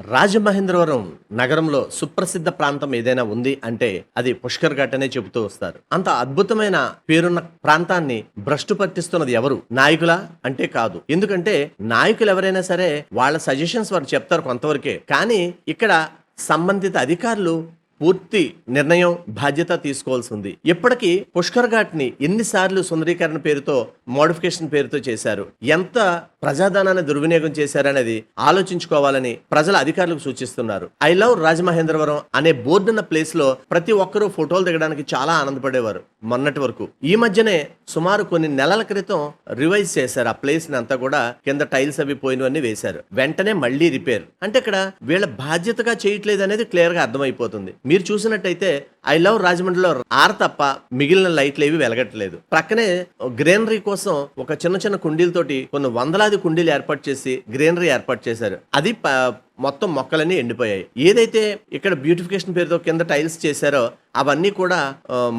రాజమహేంద్రవరం నగరంలో సుప్రసిద్ధ ప్రాంతం ఏదైనా ఉంది అంటే అది పుష్కర్ ఘాట్ అనే చెబుతూ వస్తారు. అంత అద్భుతమైన పేరున్న ప్రాంతాన్ని భ్రష్టు పట్టిస్తున్నది ఎవరు? నాయకులా? అంటే కాదు. ఎందుకంటే నాయకులు ఎవరైనా సరే వాళ్ళ సజెషన్స్ వారు చెప్తారు కొంతవరకే. కానీ ఇక్కడ సంబంధిత అధికారులు పూర్తి నిర్ణయం బాధ్యత తీసుకోవాల్సి ఉంది. ఇప్పటికీ పుష్కర్ ఘాట్ని ఎన్నిసార్లు సుందరీకరణ పేరుతో మోడిఫికేషన్ పేరుతో చేశారు. ఎంత ప్రజాధనాన్ని దుర్వినియోగం చేశారనేది ఆలోచించుకోవాలని ప్రజల అధికారులకు సూచిస్తున్నారు. ఐ లవ్ రాజమహేంద్రవరం అనే బోర్డు ఉన్న ప్లేస్లో ప్రతి ఒక్కరూ ఫోటోలు దిగడానికి చాలా ఆనందపడేవారు మొన్నటి వరకు. ఈ మధ్యనే సుమారు కొన్ని నెలల క్రితం రివైజ్ చేశారు. ఆ ప్లేస్ని అంతా కూడా కింద టైల్స్ అవి పోయినవన్నీ వేశారు. వెంటనే మళ్ళీ రిపేర్. అంటే ఇక్కడ వీళ్ళ బాధ్యతగా చేయట్లేదు అనేది క్లియర్గా అర్థమైపోతుంది. మీరు చూసినట్టయితే ఐ లవ్ రాజమండ్రిలో ఆర్ తప్ప మిగిలిన లైట్లు ఏవి వెలగట్లేదు. ప్రక్కనే గ్రీనరీ కోసం ఒక చిన్న చిన్న కుండీలతోటి కొన్ని వందలాది కుండీలు ఏర్పాటు చేసి గ్రీనరీ ఏర్పాటు చేశారు. అది ప- మొత్తం మొక్కలన్నీ ఎండిపోయాయి. ఏదైతే ఇక్కడ బ్యూటిఫికేషన్ పేరుతో కింద టైల్స్ చేశారో అవన్నీ కూడా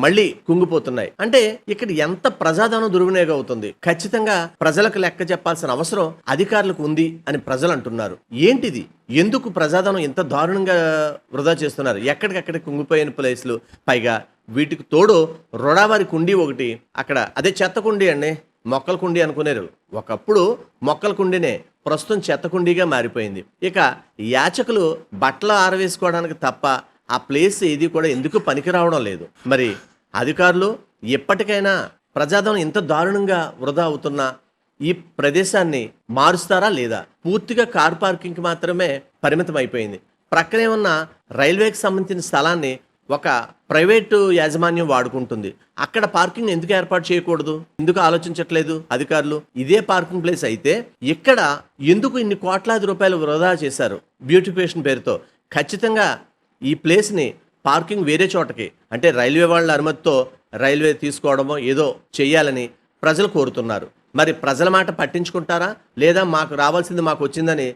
మళ్ళీ కుంగిపోతున్నాయి. అంటే ఇక్కడ ఎంత ప్రజాధనం దుర్వినియోగం అవుతుంది? ఖచ్చితంగా ప్రజలకు లెక్క చెప్పాల్సిన అవసరం అధికారులకు ఉంది అని ప్రజలు అంటున్నారు. ఏంటిది? ఎందుకు ప్రజాధనం ఇంత దారుణంగా వృధా చేస్తున్నారు? ఎక్కడికక్కడ కుంగిపోయిన ప్లేస్లు? పైగా వీటికి తోడు రొడావారి కుండీ ఒకటి అక్కడ. అదే చెత్త కుండీ అండి. మొక్కల కుండీ అనుకునేరు. ఒకప్పుడు మొక్కల కుండీనే ప్రస్తుతం చెత్త కుండీగా మారిపోయింది. ఇక యాచకులు బట్టలు ఆరవేసుకోవడానికి తప్ప ఆ ప్లేస్ ఏది కూడా ఎందుకు పనికిరావడం లేదు. మరి అధికారులు ఎప్పటికైనా ప్రజాధనం ఇంత దారుణంగా వృధా అవుతున్న ఈ ప్రదేశాన్ని మారుస్తారా లేదా? పూర్తిగా కార్ పార్కింగ్కి మాత్రమే పరిమితం అయిపోయింది ప్రక్కనే ఉన్న రైల్వేకి సంబంధించిన స్థలాన్ని ఒక ప్రైవేటు యాజమాన్యం వాడుకుంటుంది. అక్కడ పార్కింగ్ ఎందుకు ఏర్పాటు చేయకూడదు? ఎందుకు ఆలోచించట్లేదు అధికారులు? ఇదే పార్కింగ్ ప్లేస్ అయితే ఇక్కడ ఎందుకు ఇన్ని కోట్లాది రూపాయలు వృధా చేశారు? బ్యూటిఫికేషన్ పేరుతో. ఖచ్చితంగా ఈ ప్లేస్ని పార్కింగ్ వేరే చోటకి అంటే రైల్వే వాళ్ళ అనుమతితో రైల్వే తీసుకోవడమో ఏదో చేయాలని ప్రజలు కోరుతున్నారు. మరి ప్రజల మాట పట్టించుకుంటారా? లేదా మాకు రావాల్సింది మాకు వచ్చిందని